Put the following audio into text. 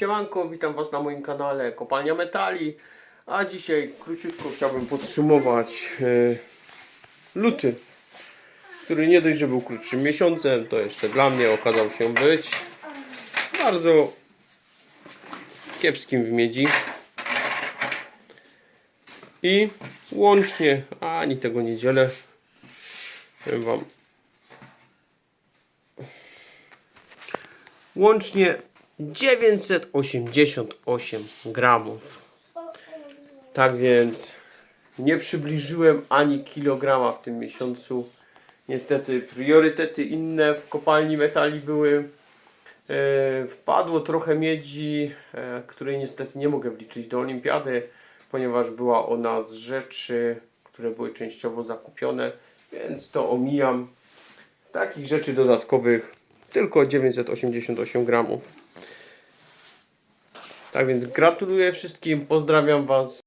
Siemanko, witam Was na moim kanale Kopalnia Metali. A dzisiaj króciutko chciałbym podsumować e, luty, który nie dość, że był krótszym miesiącem, to jeszcze dla mnie okazał się być bardzo kiepskim w miedzi. I łącznie, ani tego nie dzielę, powiem Wam, łącznie 988 gramów. Tak więc nie przybliżyłem ani kilograma w tym miesiącu. Niestety priorytety inne w kopalni metali były. E, wpadło trochę miedzi, e, której niestety nie mogę wliczyć do olimpiady, ponieważ była ona z rzeczy, które były częściowo zakupione, więc to omijam. Z takich rzeczy dodatkowych tylko 988 gramów. Tak więc gratuluję wszystkim, pozdrawiam Was.